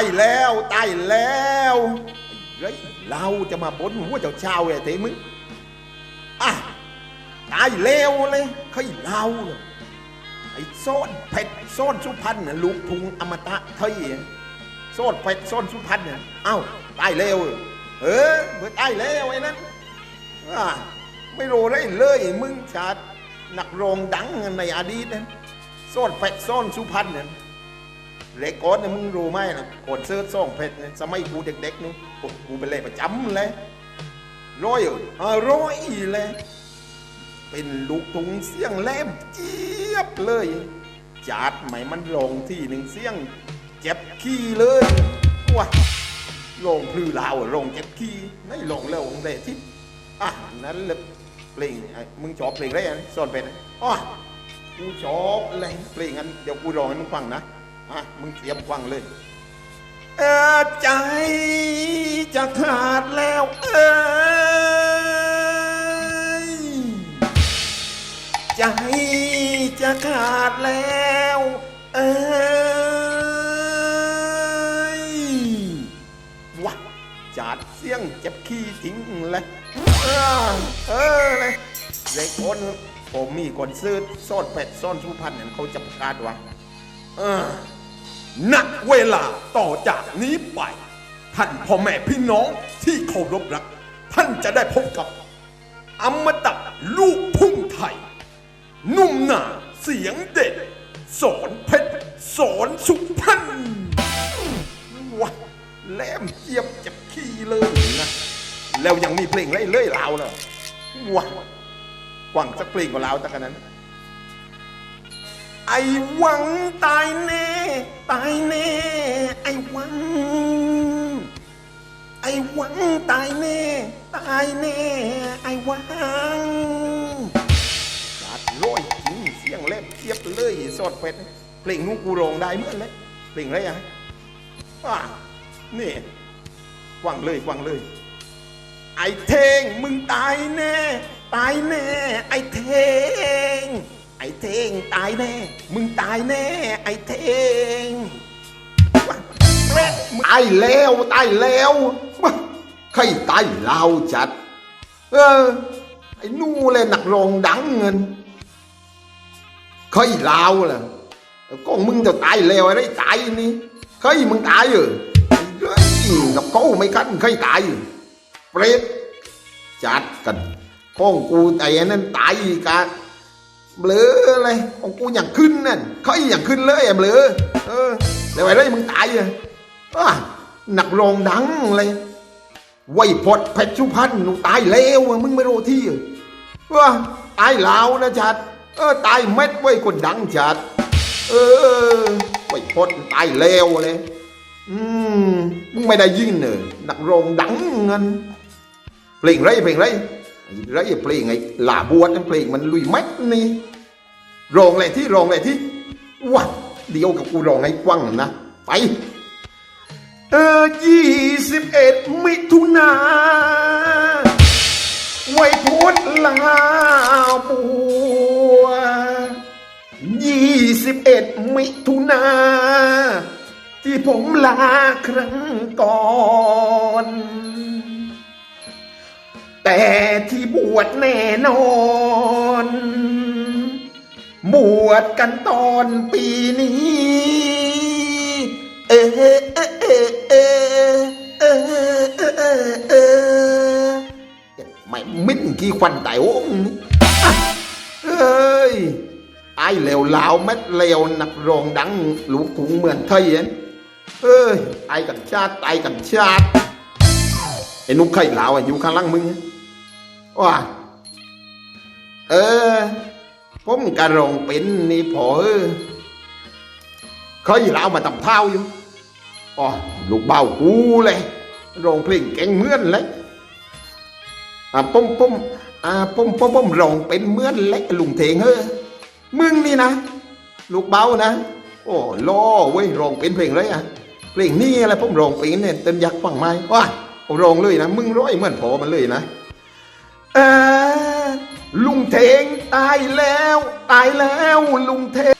ายแล้วตายแล้วเฮ้ยเราจะมาบนหัวเจ้าชาวไอ้เทมึงอะตายแล้วเลยเคยเล่าเลยไอ้โซนเผ็ดโซนสุพรรณน่ะลูกทุงอมตะเทยโซนเผ็ดโซนสุพรรณเนี่ยเอ้าตายแล้วเออเมื่อตายแล้วไอ้นั้นอะไม่รู้ได้เลยมึงชาตินักรองดังในอดีตนะโซนเผ็ดโซนสุพรรณเนี่ย เรคคอร์ดเนี่ยมึงรู้ไหมนะกดเซิร์ชซ่องเพชรเนี่ยสมัยกูเด็กๆนี่กูเป็นเลยประจำเลยร้อยเออร้อยเลยเป็นลูกทุงเสียงแหลมเจี๊ยบเลยจัดไหมมันลงที่หนึ่งเสียงเจ็บขี้เลยว้าลงพลือลาวลงเจ็บขี้ไม่ลงแล้วเลยที่อะนั้นเลยเพลงไอ้มึงชอบเพลงอะไรอะสอนเป็นอ๋อกูชอบเลยเพลงนั้นเดี๋ยวกูร้องให้มึงฟังนะ อะมึงเตรียมฟังเลย เออใจจะขาดแล้วเอ้ยใจจะขาดแล้ว เอ้ยวะจัดเสียงเจ็บขี้ทิ้งเลยเออเออเลยเด็กคนผมมีคนซื้อโซดเป็ดซ่อนสุพรรณเนี่ยเขาจะประกาศว่าเออ ณเวลาต่อจากนี้ไป ท่านพ่อแม่พี่น้องที่เคารพรัก ท่านจะได้พบกับ อมตะลูกพุ่งไทย นุ่มหนาเสียงเด็ด สอนเพชร สอนสุพรรณว้าแหลมเจียบจ็บขี้เลยนะ แล้วยังมีเพลงเล่ยเล่ยลาวเลยว้ากว่างสักเพลงกว่าลาวตั้งกันนั้น ไอ้หวังตายแน่ ตายแน่ ไอ้หวัง ไอ้หวังตายแน่ ตายแน่ ไอ้หวังจัดร้อยจริงเสียงเล็บเทียบเลยสดเป็ดเพลงนู้นกูร้องได้เหมื่อนเลยเพลงอะไรอะอะนี่กวังเลยกวังเลย ไอ้เทงมึงตายแน่ ตายแน่ ไอ้เทง ไอ้เทงตายแน่ มึงตายแน่ ไอ้เทงตายแล้วตายแล้วใครตายเล่าจัด เออ ไอ้นู่เลยหนักรองดังเงินเคยเล่าล่ะก็มึงจะตายแล้วอะไรตายนี่เคยมึงตายเหรอเฮ้ยกับเขาไม่กันเคยตายเปรตจัดกันข้องกูแต่นั้นตายกอะ เบลอเลยของกูอย่างขึ้นนั่นเขาอีอย่างขึ้นเลยอะเบลอเออแล้วไอ้ไรมึงตายอะหนักรองดังเลยไว้พดเพชรชุพันธ์หนูตายแล้วมึงไม่รู้ที่ว่าตายแลาวนะจัดเออตายเม็ดไว้คนดังจัดเออไว้พดตายแล้วเลยอืมมึงไม่ได้ยินเนอะนักรองดังเงินเพลงไรเพลงไรไรเพลงไงลาบวชนั่นเพลงมันลุยแม็กนี่ รองอะไรที่รองอะไรที่ว้าเดียวกับกูรองไงกว้างนะ ไปเออยี่สิบเอ็ดมิถุนาไว้พุทธลาบัวยี่สิบเอ็ดมิถุนาที่ผมลาครั้งก่อน แต่ที่บวชแน่นอน บวชกันตอนปีนี้ เอ๊ะเอ๊ะเอ๊ะเออเออเออเออไม่มิ้นกี่ควันแต่โอ้เอ้ยไอ้เลวลาวเม็ดเลวนักรองดังหลูกถุงเหมือนไทยเห็นเอ้ยไอ้กันชาติไอ้กันชาติไอ้นุ๊กไข่ลาวอยู่ข้างล่างมึงว่าเออ ผมกระรองเป็นนี่พอเออเคยลาวมาตำเท้าอยู่อ๋อลูกเบากูเลยรองเพลงเก่งเมื่อนเลยอ่าปุ้มปุ้มอ่าปุ้มปุ้มปุ้มรองเป็นเมื่อนเล็กลุงเทงเฮ้อมึงนี่นะ ลูกเบานะโอ้ล่อเว้ยรองเป็นเพลงอะไรอะเพลงนี้อะไรผมรองเป็นเนี่ยเต้นยักษ์ฟังไหมว้าผมรองเลยนะมึงร้อยเหมือนพอมันเลยนะเออ ลุงเทงตายแล้ว ตายแล้วลุงเทง